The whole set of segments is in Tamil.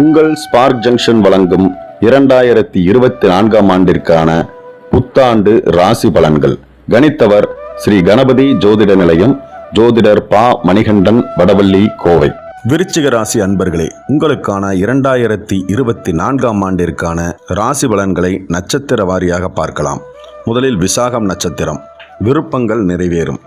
உங்கள் ஸ்பார்க் ஜங்ஷன் வழங்கும் இரண்டாயிரத்தி இருபத்தி நான்காம் ஆண்டிற்கான புத்தாண்டு ராசி பலன்கள். கணித்தவர் ஸ்ரீ கணபதி ஜோதிட நிலையம் ஜோதிடர் பா மணிகண்டன் வடவள்ளி கோவை. விருச்சிக ராசி அன்பர்களே உங்களுக்கான இரண்டாயிரத்தி இருபத்தி நான்காம் ஆண்டிற்கான ராசி பலன்களை நட்சத்திர வாரியாக பார்க்கலாம். முதலில் விசாகம் நட்சத்திரம். விருப்பங்கள் நிறைவேறும்.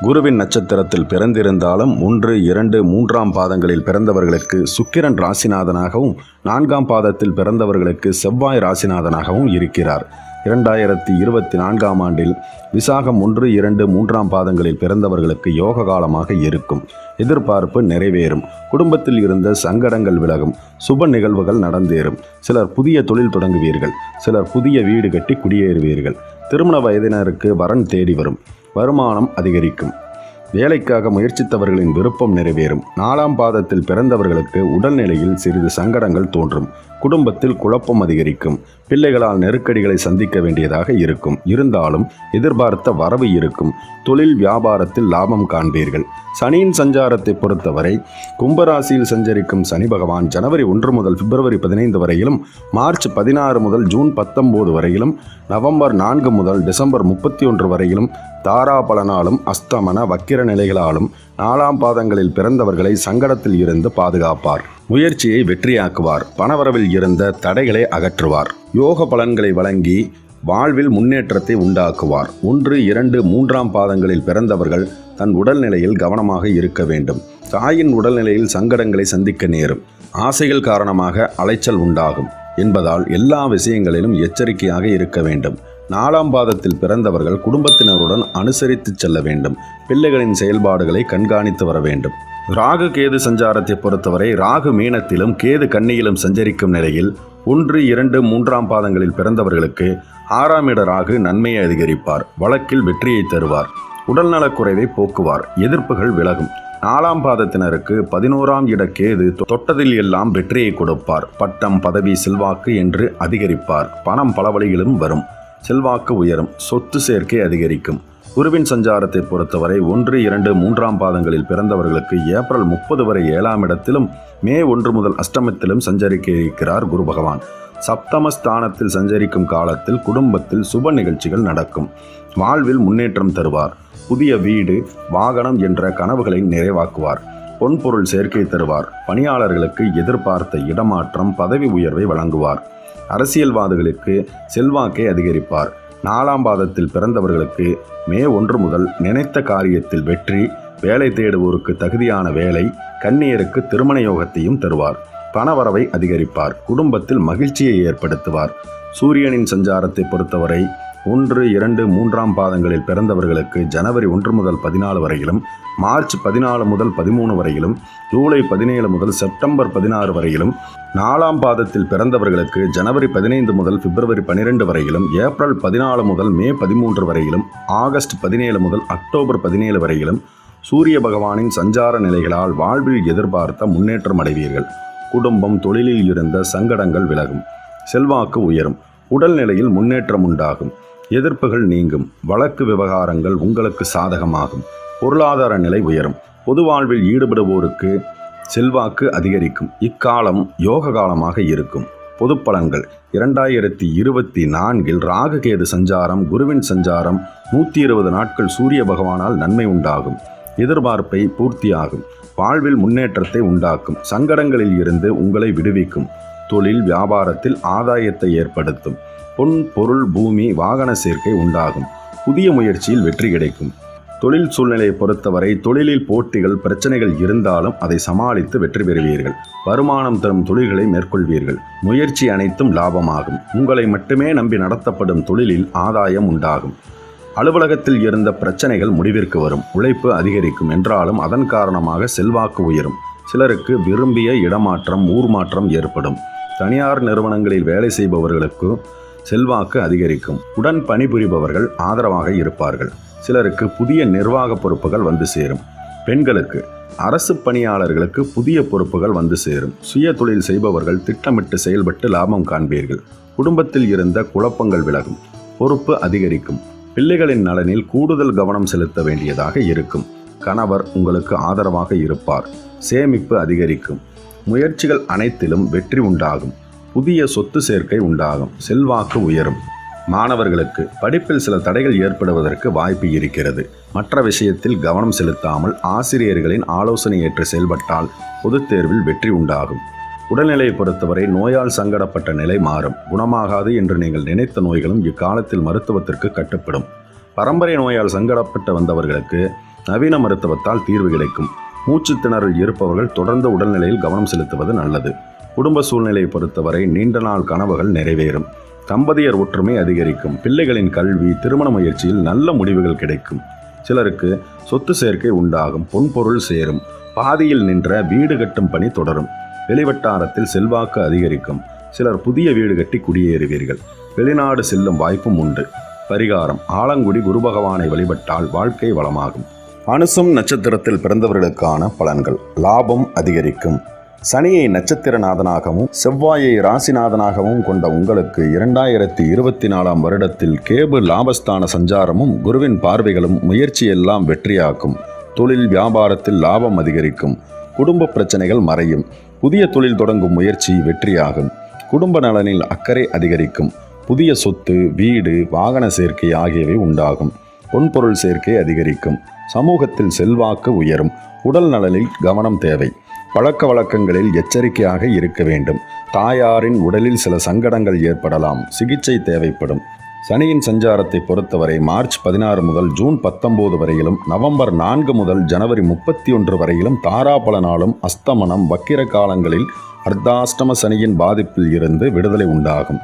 குருவின் நட்சத்திரத்தில் பிறந்திருந்தாலும் ஒன்று இரண்டு மூன்றாம் பாதங்களில் பிறந்தவர்களுக்கு சுக்கிரன் ராசிநாதனாகவும் நான்காம் பாதத்தில் பிறந்தவர்களுக்கு செவ்வாய் ராசிநாதனாகவும் இருக்கிறார். இரண்டாயிரத்தி இருபத்தி நான்காம் ஆண்டில் விசாகம் ஒன்று இரண்டு மூன்றாம் பாதங்களில் பிறந்தவர்களுக்கு யோக காலமாக இருக்கும். எதிர்பார்ப்பு நிறைவேறும். குடும்பத்தில் இருந்த சங்கடங்கள் விலகும். சுப நிகழ்வுகள் நடந்தேறும். சிலர் புதிய தொழில் தொடங்குவீர்கள். சிலர் புதிய வீடு கட்டி குடியேறுவீர்கள். திருமண வயதினருக்கு வரன் தேடி வரும். வருமானம் அதிகரிக்கும். வேலைக்காக முயற்சித்தவர்களின் விருப்பம் நிறைவேறும். நாலாம் பாதத்தில் பிறந்தவர்களுக்கு உடல்நிலையில் சிறிது சங்கடங்கள் தோன்றும். குடும்பத்தில் குழப்பம் அதிகரிக்கும். பிள்ளைகளால் நெருக்கடிகளை சந்திக்க வேண்டியதாக இருக்கும். இருந்தாலும் எதிர்பார்த்த வரவு இருக்கும். தொழில் வியாபாரத்தில் லாபம் காண்பீர்கள். சனியின் சஞ்சாரத்தை பொறுத்தவரை கும்பராசியில் சஞ்சரிக்கும் சனி பகவான் ஜனவரி ஒன்று முதல் பிப்ரவரி பதினைந்து வரையிலும் மார்ச் பதினாறு முதல் ஜூன் பத்தொம்போது வரையிலும் நவம்பர் நான்கு முதல் டிசம்பர் முப்பத்தி ஒன்று வரையிலும் தாராபலனாலும் அஸ்தமன வக்கிர நிலைகளாலும் நாலாம் பாதங்களில் பிறந்தவர்களை சங்கடத்தில் இருந்து பாதுகாப்பார். முயற்சியை வெற்றியாக்குவார். பணவரவில் இருந்த தடைகளை அகற்றுவார். யோக பலன்களை வழங்கி வாழ்வில் முன்னேற்றத்தை உண்டாக்குவார். ஒன்று இரண்டு மூன்றாம் பாதங்களில் பிறந்தவர்கள் தன் உடல்நிலையில் கவனமாக இருக்க வேண்டும். தாயின் உடல்நிலையில் சங்கடங்களை சந்திக்க நேரும். ஆசைகள் காரணமாக அலைச்சல் உண்டாகும். என்பதால் எல்லா விஷயங்களிலும் எச்சரிக்கையாக இருக்க வேண்டும். நாலாம் பாதத்தில் பிறந்தவர்கள் குடும்பத்தினருடன் அனுசரித்து செல்ல வேண்டும். பிள்ளைகளின் செயல்பாடுகளை கண்காணித்து வர வேண்டும். ராகு கேது சஞ்சாரத்தை பொறுத்தவரை ராகு மீனத்திலும் கேது கன்னியிலும் சஞ்சரிக்கும் நிலையில் ஒன்று இரண்டு மூன்றாம் பாதங்களில் பிறந்தவர்களுக்கு ஆறாம் இட ராகு நன்மையை அதிகரிப்பார். வழக்கில் வெற்றியை தருவார். உடல்நலக்குறைவை போக்குவார். எதிர்ப்புகள் விலகும். நாலாம் பாதத்தினருக்கு பதினோராம் இட கேது தொட்டதில் எல்லாம் வெற்றியை கொடுப்பார். பட்டம் பதவி செல்வாக்கு என்று அதிகரிப்பார். பணம் பல வழிகளும் வரும். செல்வாக்கு உயரும் சொத்து சேர்க்கை அதிகரிக்கும். குருவின் சஞ்சாரத்தை பொறுத்தவரை ஒன்று இரண்டு மூன்றாம் பாதங்களில் பிறந்தவர்களுக்கு ஏப்ரல் முப்பது வரை ஏழாம் இடத்திலும் மே ஒன்று முதல் அஷ்டமத்திலும் சஞ்சரிக்க இருக்கிறார் குரு பகவான். சப்தம ஸ்தானத்தில் சஞ்சரிக்கும் காலத்தில் குடும்பத்தில் சுப நிகழ்ச்சிகள் நடக்கும். வாழ்வில் முன்னேற்றம் தருவார். புதிய வீடு வாகனம் என்ற கனவுகளை நிறைவாக்குவார். பொன்பொருள் சேர்க்கை தருவார். பணியாளர்களுக்கு எதிர்பார்த்த இடமாற்றம் பதவி உயர்வை வழங்குவார். அரசியல்வாதிகளுக்கு செல்வாக்கை அதிகரிப்பார். நாலாம் பாதத்தில் பிறந்தவர்களுக்கு மே ஒன்று முதல் நினைத்த காரியத்தில் வெற்றி வேலை தேடுவோருக்கு தகுதியான வேலை கன்னியருக்கு திருமண யோகத்தையும் தருவார். பணவரவை அதிகரிப்பார். குடும்பத்தில் மகிழ்ச்சியை ஏற்படுத்துவார். சூரியனின் சஞ்சாரத்தை பொறுத்தவரை ஒன்று இரண்டு மூன்றாம் பாதங்களில் பிறந்தவர்களுக்கு ஜனவரி ஒன்று முதல் பதினாலு வரையிலும் மார்ச் பதினாலு முதல் பதிமூணு வரையிலும் ஜூலை பதினேழு முதல் செப்டம்பர் பதினாறு வரையிலும் நாலாம் பாதத்தில் பிறந்தவர்களுக்கு ஜனவரி பதினைந்து முதல் பிப்ரவரி பனிரெண்டு வரையிலும் ஏப்ரல் பதினாலு முதல் மே பதிமூன்று வரையிலும் ஆகஸ்ட் பதினேழு முதல் அக்டோபர் பதினேழு வரையிலும் சூரிய பகவானின் சஞ்சார நிலைகளால் வாழ்வில் எதிர்பார்த்த முன்னேற்றம் அடைவீர்கள். குடும்பம் தொழிலில் இருந்த சங்கடங்கள் விலகும். செல்வாக்கு உயரும். உடல்நிலையில் முன்னேற்றம் உண்டாகும். எதிர்ப்புகள் நீங்கும். வழக்கு விவகாரங்கள் உங்களுக்கு சாதகமாகும். பொருளாதார நிலை உயரும். பொது வாழ்வில் ஈடுபடுவோருக்கு செல்வாக்கு அதிகரிக்கும். இக்காலம் யோக காலமாக இருக்கும். பொது பலன்கள் இரண்டாயிரத்தி இருபத்தி நான்கில் ராகுகேது சஞ்சாரம் குருவின் சஞ்சாரம் நூற்றி இருபது நாட்கள் சூரிய பகவானால் நன்மை உண்டாகும். எதிர்பார்ப்பை பூர்த்தியாகும். வாழ்வில் முன்னேற்றத்தை உண்டாக்கும். சங்கடங்களில் இருந்து உங்களை விடுவிக்கும். தொழில் வியாபாரத்தில் ஆதாயத்தை ஏற்படுத்தும். பொன் பொருள் பூமி வாகன சேர்க்கை உண்டாகும். புதிய முயற்சியில் வெற்றி கிடைக்கும். தொழில் சூழ்நிலையை பொறுத்தவரை தொழிலில் போட்டிகள் பிரச்சனைகள் இருந்தாலும் அதை சமாளித்து வெற்றி பெறுவீர்கள். வருமானம் தரும் தொழில்களை மேற்கொள்வீர்கள். முயற்சி அனைத்தும் லாபமாகும். உங்களை மட்டுமே நம்பி நடத்தப்படும் தொழிலில் ஆதாயம் உண்டாகும். அலுவலகத்தில் இருந்த பிரச்சனைகள் முடிவிற்கு வரும். உழைப்பு அதிகரிக்கும் என்றாலும் அதன் காரணமாக செல்வாக்கு உயரும். சிலருக்கு விரும்பிய இடமாற்றம் ஊர் மாற்றம் ஏற்படும். தனியார் நிறுவனங்களில் வேலை செய்பவர்களுக்கு செல்வாக்கு அதிகரிக்கும். உடன் பணிபுரிபவர்கள் ஆதரவாக இருப்பார்கள். சிலருக்கு புதிய நிர்வாக பொறுப்புகள் வந்து சேரும். பெண்களுக்கு அரசு பணியாளர்களுக்கு புதிய பொறுப்புகள் வந்து சேரும். சுய தொழில் செய்பவர்கள் திட்டமிட்டு செயல்பட்டு லாபம் காண்பீர்கள். குடும்பத்தில் இருந்த குழப்பங்கள் விலகும். பொறுப்பு அதிகரிக்கும். பிள்ளைகளின் நலனில் கூடுதல் கவனம் செலுத்த வேண்டியதாக இருக்கும். கணவர் உங்களுக்கு ஆதரவாக இருப்பார். சேமிப்பு அதிகரிக்கும். முயற்சிகள் அனைத்திலும் வெற்றி உண்டாகும். புதிய சொத்து சேர்க்கை உண்டாகும். செல்வாக்கு உயரும். மாணவர்களுக்கு படிப்பில் சில தடைகள் ஏற்படுவதற்கு வாய்ப்பு இருக்கிறது. மற்ற விஷயத்தில் கவனம் செலுத்தாமல் ஆசிரியர்களின் ஆலோசனை ஏற்று செயல்பட்டால் பொதுத் தேர்வில் வெற்றி உண்டாகும். உடல்நிலையை பொறுத்தவரை நோயால் சங்கடப்பட்ட நிலை மாறும். குணமாகாது என்று நீங்கள் நினைத்த நோய்களும் இக்காலத்தில் மருத்துவத்திற்கு கட்டுப்படும். பரம்பரை நோயால் சங்கடப்பட்டு வந்தவர்களுக்கு நவீன மருத்துவத்தால் தீர்வு கிடைக்கும். மூச்சுத்திணறல் இருப்பவர்கள் தொடர்ந்து உடல்நிலையில் கவனம் செலுத்துவது நல்லது. குடும்ப சூழ்நிலையை பொறுத்தவரை நீண்ட நாள் கனவுகள் நிறைவேறும். தம்பதியர் ஒற்றுமை அதிகரிக்கும். பிள்ளைகளின் கல்வி திருமண முயற்சியில் நல்ல முடிவுகள் கிடைக்கும். சிலருக்கு சொத்து சேர்க்கை உண்டாகும் பொன்பொருள் சேரும். பாதியில் நின்ற வீடு கட்டும் பணி தொடரும். வெளிவட்டாரத்தில் செல்வாக்கு அதிகரிக்கும். சிலர் புதிய வீடு கட்டி குடியேறுவீர்கள். வெளிநாடு செல்லும் வாய்ப்பும் உண்டு. பரிகாரம் ஆலங்குடி குரு பகவானை வழிபட்டால் வாழ்க்கை வளமாகும். அனுசம் நட்சத்திரத்தில் பிறந்தவர்களுக்கான பலன்கள். லாபம் அதிகரிக்கும். சனியை நட்சத்திரநாதனாகவும் செவ்வாயை ராசிநாதனாகவும் கொண்ட உங்களுக்கு இரண்டாயிரத்தி இருபத்தி நாலாம் வருடத்தில் கேபு லாபஸ்தான சஞ்சாரமும் குருவின் பார்வைகளும் முயற்சியெல்லாம் வெற்றியாக்கும். தொழில் வியாபாரத்தில் லாபம் அதிகரிக்கும். குடும்ப பிரச்சனைகள் மறையும். புதிய தொழில் தொடங்கும் முயற்சி வெற்றியாகும். குடும்ப நலனில் அக்கறை அதிகரிக்கும். புதிய சொத்து வீடு வாகன சேர்க்கை ஆகியவை உண்டாகும். பொன்பொருள் சேர்க்கை அதிகரிக்கும். சமூகத்தில் செல்வாக்கு உயரும். உடல் நலனில் கவனம் தேவை. பழக்க வழக்கங்களில் எச்சரிக்கையாக இருக்க வேண்டும். தாயாரின் உடலில் சில சங்கடங்கள் ஏற்படலாம். சிகிச்சை தேவைப்படும். சனியின் சஞ்சாரத்தை பொறுத்தவரை மார்ச் பதினாறு முதல் ஜூன் பத்தொம்போது வரையிலும் நவம்பர் நான்கு முதல் ஜனவரி முப்பத்தி ஒன்று வரையிலும் தாராபலனாலும் அஸ்தமனம் வக்கிர காலங்களில் அர்த்தாஷ்டம சனியின் பாதிப்பில் இருந்து விடுதலை உண்டாகும்.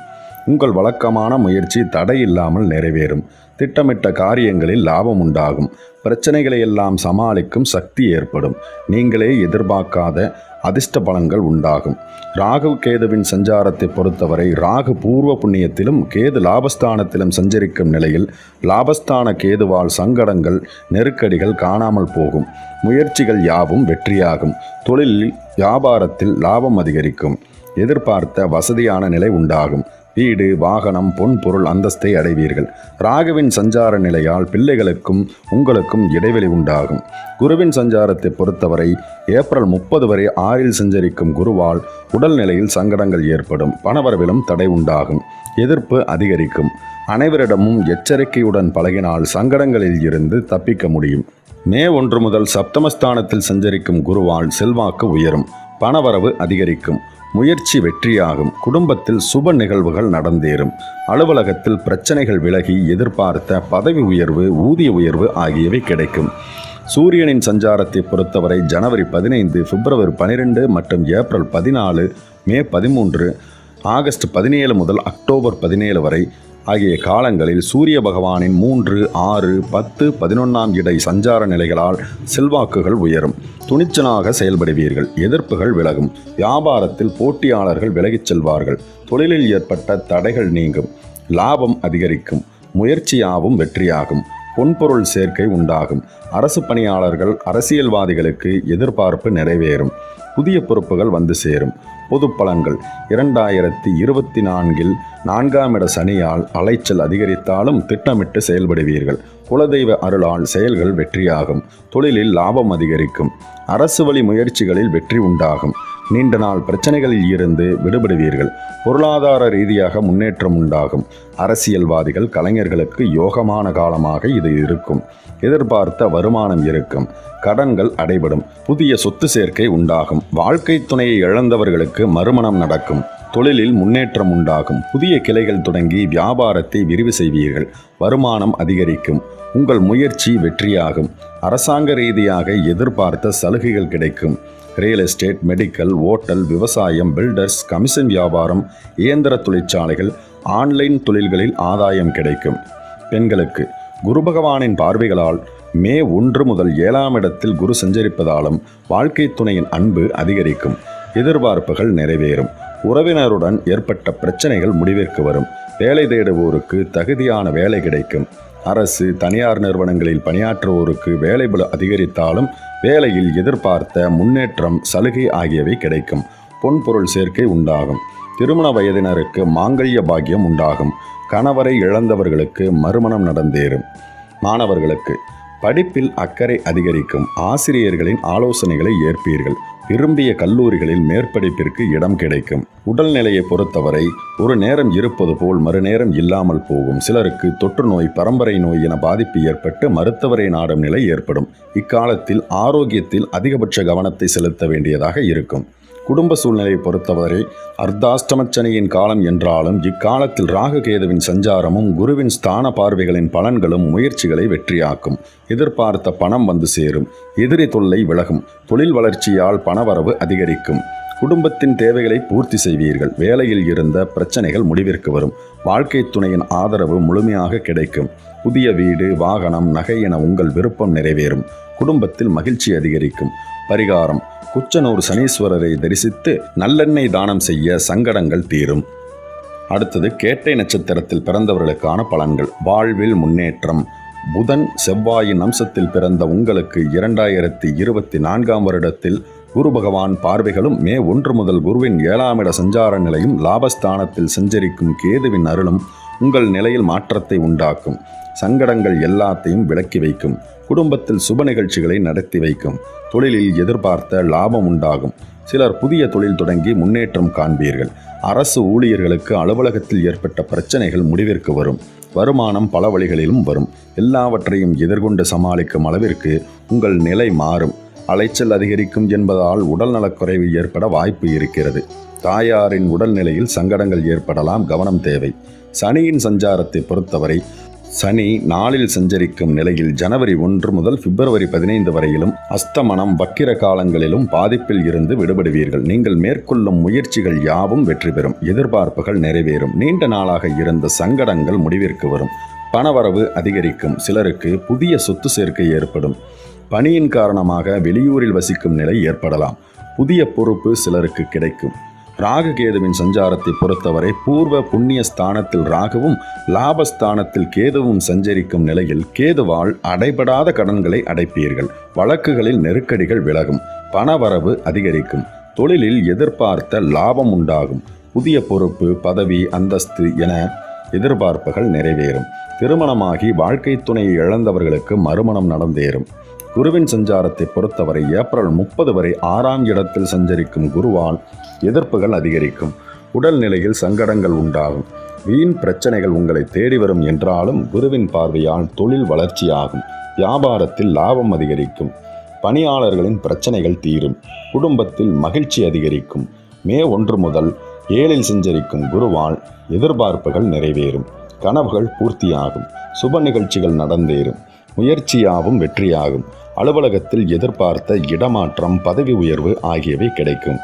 உங்கள் வழக்கமான முயற்சி தடையில்லாமல் நிறைவேறும். திட்டமிட்ட காரியங்களில் லாபம் உண்டாகும். பிரச்சனைகளை எல்லாம் சமாளிக்கும் சக்தி ஏற்படும். நீங்களே எதிர்பார்க்காத அதிர்ஷ்ட பலன்கள் உண்டாகும். ராகு கேதுவின் சஞ்சாரத்தை பொறுத்தவரை ராகு பூர்வ புண்ணியத்திலும் கேது லாபஸ்தானத்திலும் சஞ்சரிக்கும் நிலையில் லாபஸ்தான கேதுவால் சங்கடங்கள் நெருக்கடிகள் காணாமல் போகும். முயற்சிகள் யாவும் வெற்றியாகும். தொழிலில் வியாபாரத்தில் லாபம் அதிகரிக்கும். எதிர்பார்த்த வசதியான நிலை உண்டாகும். வீடு வாகனம் பொன் பொருள் அந்தஸ்தை அடைவீர்கள். ராகுவின் சஞ்சார நிலையால் பிள்ளைகளுக்கும் உங்களுக்கும் இடைவெளி உண்டாகும். குருவின் சஞ்சாரத்தை பொறுத்தவரை ஏப்ரல் முப்பது வரை ஆறில் சஞ்சரிக்கும் குருவால் உடல்நிலையில் சங்கடங்கள் ஏற்படும். பணவரவிலும் தடை உண்டாகும். எதிர்ப்பு அதிகரிக்கும். அனைவரிடமும் எச்சரிக்கையுடன் பழகினால் சங்கடங்களில் இருந்து தப்பிக்க முடியும். மே ஒன்று முதல் சப்தமஸ்தானத்தில் சஞ்சரிக்கும் குருவால் செல்வாக்கு உயரும். பணவரவு அதிகரிக்கும். முயற்சி வெற்றியாகும். குடும்பத்தில் சுப நிகழ்வுகள் நடந்தேறும். அலுவலகத்தில் பிரச்சனைகள் விலகி எதிர்பார்த்த பதவி உயர்வு ஊதிய உயர்வு ஆகியவை கிடைக்கும். சூரியனின் சஞ்சாரத்தை பொறுத்தவரை ஜனவரி பதினைந்து பிப்ரவரி பனிரெண்டு மற்றும் ஏப்ரல் பதினாலு மே பதிமூன்று ஆகஸ்ட் பதினேழு முதல் அக்டோபர் பதினேழு வரை ஆகிய காலங்களில் சூரிய பகவானின் மூன்று ஆறு பத்து பதினொன்றாம் இடை சஞ்சார நிலைகளால் செல்வாக்குகள் உயரும். துணிச்சலாக செயல்படுவீர்கள். எதிர்ப்புகள் விலகும். வியாபாரத்தில் போட்டியாளர்கள் விலகிச் செல்வார்கள். தொழிலில் ஏற்பட்ட தடைகள் நீங்கும். லாபம் அதிகரிக்கும். முயற்சியாவும் வெற்றியாகும். பொன்பொருள் சேர்க்கை உண்டாகும். அரசு பணியாளர்கள் அரசியல்வாதிகளுக்கு எதிர்பார்ப்பு நிறைவேறும். புதிய பொறுப்புகள் வந்து சேரும். பொது பலன்கள் இரண்டாயிரத்தி இருபத்தி நான்கில் நான்காம் இட சனியால் அலைச்சல் அதிகரித்தாலும் திட்டமிட்டு செயல்படுவீர்கள். குலதெய்வ அருளால் செயல்கள் வெற்றியாகும். தொழிலில் லாபம் அதிகரிக்கும். அரசு வழி முயற்சிகளில் வெற்றி உண்டாகும். நீண்ட நாள் பிரச்சனைகளில் இருந்து விடுபடுவீர்கள். பொருளாதார ரீதியாக முன்னேற்றம் உண்டாகும். அரசியல்வாதிகள் கலைஞர்களுக்கு யோகமான காலமாக இது இருக்கும். எதிர்பார்த்த வருமானம் இருக்கும். கடன்கள் அடைபடும். புதிய சொத்து சேர்க்கை உண்டாகும். வாழ்க்கை துணையை இழந்தவர்களுக்கு மறுமணம் நடக்கும். தொழிலில் முன்னேற்றம் உண்டாகும். புதிய கிளைகள் தொடங்கி வியாபாரத்தை விரிவு செய்வீர்கள். வருமானம் அதிகரிக்கும். உங்கள் முயற்சி வெற்றியாகும். அரசாங்க ரீதியாக எதிர்பார்த்த சலுகைகள் கிடைக்கும். ரியல் எஸ்டேட் மெடிக்கல் ஓட்டல் விவசாயம் பில்டர்ஸ் கமிஷன் வியாபாரம் இயந்திர தொழிற்சாலைகள் ஆன்லைன் தொழில்களில் ஆதாயம் கிடைக்கும். பெண்களுக்கு குரு பகவானின் பார்வைகளால் மே ஒன்று முதல் ஏழாம் இடத்தில் குரு சஞ்சரிப்பதாலும் வாழ்க்கை துணையின் அன்பு அதிகரிக்கும். எதிர்பார்ப்புகள் நிறைவேறும். உறவினருடன் ஏற்பட்ட பிரச்சனைகள் முடிவிற்கு வரும். வேலை தேடுவோருக்கு தகுதியான வேலை கிடைக்கும். அரசு தனியார் நிறுவனங்களில் பணியாற்றுவோருக்கு வேலைபளு அதிகரித்தாலும் வேலையில் எதிர்பார்த்த முன்னேற்றம் சலுகை ஆகியவை கிடைக்கும். பொன்பொருள் சேர்க்கை உண்டாகும். திருமண வயதினருக்கு மாங்கல்ய பாக்கியம் உண்டாகும். கணவரை இழந்தவர்களுக்கு மறுமணம் நடந்தேறும். மாணவர்களுக்கு படிப்பில் அக்கறை அதிகரிக்கும். ஆசிரியர்களின் ஆலோசனைகளை ஏற்பீர்கள். விரும்பிய கல்லூரிகளில் மேற்படிப்பிற்கு இடம் கிடைக்கும். உடல்நிலையை பொறுத்தவரை ஒரு நேரம் இருப்பது போல் மறுநேரம் இல்லாமல் போகும். சிலருக்கு தொற்று நோய் பரம்பரை நோய் என பாதிப்பு ஏற்பட்டு மருத்துவரை நாடும் நிலை ஏற்படும். இக்காலத்தில் ஆரோக்கியத்தில் அதிகபட்ச கவனத்தை செலுத்த வேண்டியதாக இருக்கும். குடும்ப சூழ்நிலையை பொறுத்தவரை அர்த்தாஷ்டமச்சனியின் காலம் என்றாலும் இக்காலத்தில் ராகுகேதுவின் சஞ்சாரமும் குருவின் ஸ்தான பார்வைகளின் பலன்களும் முயற்சிகளை வெற்றியாக்கும். எதிர்பார்த்த பணம் வந்து சேரும். எதிரி தொல்லை விலகும். தொழில் வளர்ச்சியால் பணவரவு அதிகரிக்கும். குடும்பத்தின் தேவைகளை பூர்த்தி செய்வீர்கள். வேலையில் இருந்த பிரச்சனைகள் முடிவிற்கு வரும். வாழ்க்கை துணையின் ஆதரவு முழுமையாக கிடைக்கும். புதிய வீடு வாகனம் நகை என உங்கள் விருப்பம் நிறைவேறும். குடும்பத்தில் மகிழ்ச்சி அதிகரிக்கும். பரிகாரம். குச்சனூர் சனீஸ்வரரை தரிசித்து நல்லெண்ணெய் தானம் செய்ய சங்கடங்கள் தீரும். அடுத்தது கேட்டை நட்சத்திரத்தில் பிறந்தவர்களுக்கான பலன்கள். வாழ்வில் முன்னேற்றம். புதன் செவ்வாயின் அம்சத்தில் பிறந்த உங்களுக்கு இரண்டாயிரத்தி இருபத்தி நான்காம் வருடத்தில் குரு பகவான் பார்வைகளும் மே ஒன்று முதல் குருவின் ஏழாம் இட சஞ்சார நிலையும் லாபஸ்தானத்தில் சஞ்சரிக்கும் கேதுவின் அருளும் உங்கள் நிலையில் மாற்றத்தை உண்டாக்கும். சங்கடங்கள் எல்லாத்தையும் விலக்கி வைக்கும். குடும்பத்தில் சுப நிகழ்ச்சிகளை நடத்தி வைக்கும். தொழிலில் எதிர்பார்த்த லாபம் உண்டாகும். சிலர் புதிய தொழில் தொடங்கி முன்னேற்றம் காண்பீர்கள். அரசு ஊழியர்களுக்கு அலுவலகத்தில் ஏற்பட்ட பிரச்சனைகள் முடிவிற்கு வரும். வருமானம் பல வழிகளிலும் வரும். எல்லாவற்றையும் எதிர்கொண்டு சமாளிக்கும் அளவிற்கு உங்கள் நிலை மாறும். அலைச்சல் அதிகரிக்கும் என்பதால் உடல்நலக்குறைவு ஏற்பட வாய்ப்பு இருக்கிறது. தாயாரின் உடல்நிலையில் சங்கடங்கள் ஏற்படலாம் கவனம் தேவை. சனியின் சஞ்சாரத்தை பொறுத்தவரை சனி நாளில் சஞ்சரிக்கும் நிலையில் ஜனவரி ஒன்று முதல் பிப்ரவரி பதினைந்து வரையிலும் அஸ்தமனம் வக்கிர காலங்களிலும் பாதிப்பில் இருந்து விடுபடுவீர்கள். நீங்கள் மேற்கொள்ளும் முயற்சிகள் யாவும் வெற்றி பெறும். எதிர்பார்ப்புகள் நிறைவேறும். நீண்ட நாளாக இருந்த சங்கடங்கள் முடிவிற்கு வரும். பணவரவு அதிகரிக்கும். சிலருக்கு புதிய சொத்து சேர்க்கை ஏற்படும். பணியின் காரணமாக வெளியூரில் வசிக்கும் நிலை ஏற்படலாம். புதிய பொறுப்பு சிலருக்கு கிடைக்கும். ராகுகேதுவின் சஞ்சாரத்தை பொறுத்தவரை பூர்வ புண்ணிய ஸ்தானத்தில் ராகுவும் லாபஸ்தானத்தில் கேதுவும் சஞ்சரிக்கும் நிலையில் கேதுவால் அடைபடாத கடன்களை அடைப்பீர்கள். வழக்குகளில் நெருக்கடிகள் விலகும். பணவரவு அதிகரிக்கும். தொழிலில் எதிர்பார்த்த லாபம் உண்டாகும். புதிய பொறுப்பு பதவி அந்தஸ்து என எதிர்பார்ப்புகள் நிறைவேறும். திருமணமாகி வாழ்க்கை துணையை இழந்தவர்களுக்கு மறுமணம் நடந்தேறும். குருவின் சஞ்சாரத்தை பொறுத்தவரை ஏப்ரல் முப்பது வரை ஆறாம் இடத்தில் சஞ்சரிக்கும் குருவால் எதிர்ப்புகள் அதிகரிக்கும். உடல்நிலையில் சங்கடங்கள் உண்டாகும். வீண் பிரச்சனைகள் உங்களை தேடி வரும் என்றாலும் குருவின் பார்வையால் தொழில் வளர்ச்சியாகும். வியாபாரத்தில் லாபம் அதிகரிக்கும். பணியாளர்களின் பிரச்சனைகள் தீரும். குடும்பத்தில் மகிழ்ச்சி அதிகரிக்கும். மே ஒன்று முதல் ஏழில் சஞ்சரிக்கும் குருவால் எதிர்பார்ப்புகள் நிறைவேறும். கனவுகள் பூர்த்தியாகும். சுப நிகழ்ச்சிகள் நடந்தேறும். முயற்சியாவும் வெற்றியாகும். அலுவலகத்தில் எதிர்பார்த்த இடமாற்றம் பதவி உயர்வு ஆகியவை கிடைக்கும்.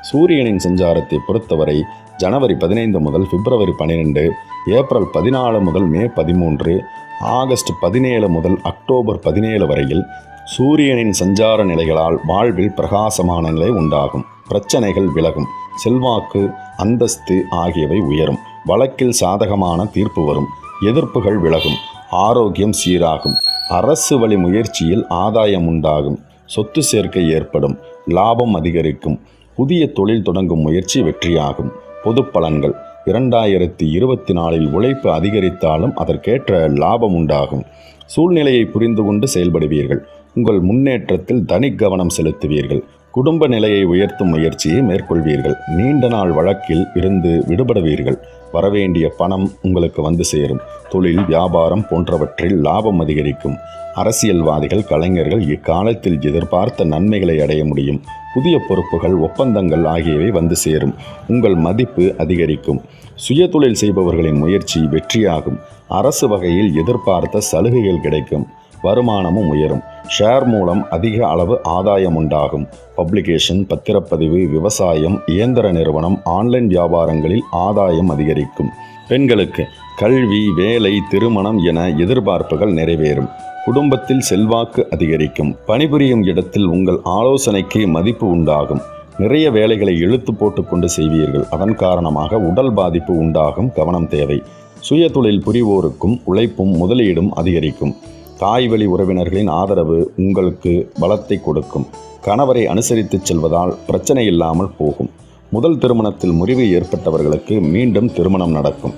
சூரியனின் சஞ்சாரத்தை பொறுத்தவரை ஜனவரி பதினைந்து முதல் பிப்ரவரி பன்னிரெண்டு ஏப்ரல் பதினாலு முதல் மே பதிமூன்று ஆகஸ்ட் பதினேழு முதல் அக்டோபர் பதினேழு வரையில் சூரியனின் சஞ்சார நிலைகளால் வாழ்வில் பிரகாசமான நிலை உண்டாகும். பிரச்சனைகள் விலகும். செல்வாக்கு அந்தஸ்து ஆகியவை உயரும். வழக்கில் சாதகமான தீர்ப்பு வரும். எதிர்ப்புகள் விலகும். ஆரோக்கியம் சீராகும். அரசு வழி முயற்சியில் ஆதாயம் உண்டாகும் சொத்து சேர்க்கை ஏற்படும். லாபம் அதிகரிக்கும். புதிய தொழில் தொடங்கும் முயற்சி வெற்றியாகும். பொது பலன்கள். இரண்டாயிரத்தி இருபத்தி நாலில் உழைப்பு அதிகரித்தாலும் அதற்கேற்ற லாபம் உண்டாகும் சூழ்நிலையை புரிந்து கொண்டு செயல்படுவீர்கள். உங்கள் முன்னேற்றத்தில் தனி கவனம் செலுத்துவீர்கள். குடும்ப நிலையை உயர்த்தும் முயற்சியை மேற்கொள்வீர்கள். நீண்ட நாள் வழக்கில் இருந்து விடுபடுவீர்கள். வரவேண்டிய பணம் உங்களுக்கு வந்து சேரும். தொழில் வியாபாரம் போன்றவற்றில் லாபம் அதிகரிக்கும். அரசியல்வாதிகள் கலைஞர்கள் இக்காலத்தில் எதிர்பார்த்த நன்மைகளை அடைய முடியும். புதிய பொறுப்புகள் ஒப்பந்தங்கள் ஆகியவை வந்து சேரும். உங்கள் மதிப்பு அதிகரிக்கும். சுயதொழில் செய்பவர்களின் முயற்சி வெற்றியாகும். அரசு வகையில் எதிர்பார்த்த சலுகைகள் கிடைக்கும். வருமானமும் உயரும். ஷேர் மூலம் அதிக அளவு ஆதாயம் உண்டாகும். பப்ளிகேஷன் பத்திரப்பதிவு விவசாயம் இயந்திர நிறுவனம் ஆன்லைன் வியாபாரங்களில் ஆதாயம் அதிகரிக்கும். பெண்களுக்கு கல்வி வேலை திருமணம் என எதிர்பார்ப்புகள் நிறைவேறும். குடும்பத்தில் செல்வாக்கு அதிகரிக்கும். பணிபுரியும் இடத்தில் உங்கள் ஆலோசனைக்கு மதிப்பு உண்டாகும். நிறைய வேலைகளை இழுத்து போட்டுக்கொண்டு செய்வீர்கள். அதன் காரணமாக உடல் பாதிப்பு உண்டாகும் கவனம் தேவை. சுய தொழில் புரிவோருக்கும் உழைப்பும் முதலீடும் அதிகரிக்கும். தாய் வழி உறவினர்களின் ஆதரவு உங்களுக்கு பலத்தை கொடுக்கும். கணவரை அனுசரித்துச் செல்வதால் பிரச்சனை இல்லாமல் போகும். முதல் திருமணத்தில் முறிவு ஏற்பட்டவர்களுக்கு மீண்டும் திருமணம் நடக்கும்.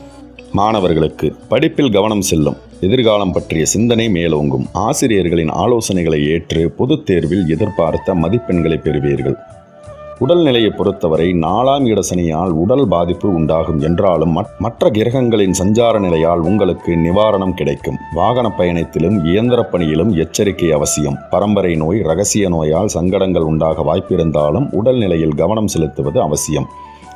மாணவர்களுக்கு படிப்பில் கவனம் செல்லும். எதிர்காலம் பற்றிய சிந்தனை மேலோங்கும். ஆசிரியர்களின் ஆலோசனைகளை ஏற்று பொதுத் தேர்வில் எதிர்பார்த்த மதிப்பெண்களை பெறுவீர்கள். உடல்நிலையை பொறுத்தவரை நாலாம் இட சனியால் உடல் பாதிப்பு உண்டாகும் என்றாலும் மற்ற கிரகங்களின் சஞ்சார நிலையால் உங்களுக்கு நிவாரணம் கிடைக்கும். வாகன பயணத்திலும் இயந்திர பணியிலும் எச்சரிக்கை அவசியம். பரம்பரை நோய் ரகசிய நோயால் சங்கடங்கள் உண்டாக வாய்ப்பிருந்தாலும் உடல்நிலையில் கவனம் செலுத்துவது அவசியம்.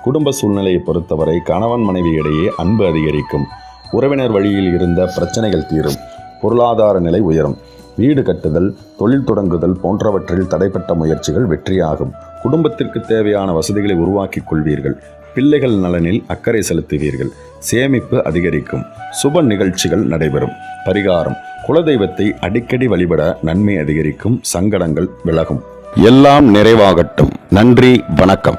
குடும்ப சூழ்நிலையை பொறுத்தவரை கணவன் மனைவி இடையே அன்பு அதிகரிக்கும். உறவினர் வழியில் இருந்த பிரச்சனைகள் தீரும். பொருளாதார நிலை உயரும். வீடு கட்டுதல் தொழில் தொடங்குதல் போன்றவற்றில் தடைப்பட்ட முயற்சிகள் வெற்றியாகும். குடும்பத்திற்கு தேவையான வசதிகளை உருவாக்கிக் கொள்வீர்கள் பிள்ளைகள் நலனில் அக்கறை செலுத்துவீர்கள். சேமிப்பு அதிகரிக்கும். சுப நிகழ்ச்சிகள் நடைபெறும். பரிகாரம். குலதெய்வத்தை அடிக்கடி வழிபட நன்மை அதிகரிக்கும். சங்கடங்கள் விலகும். எல்லாம் நிறைவாகட்டும். நன்றி. வணக்கம்.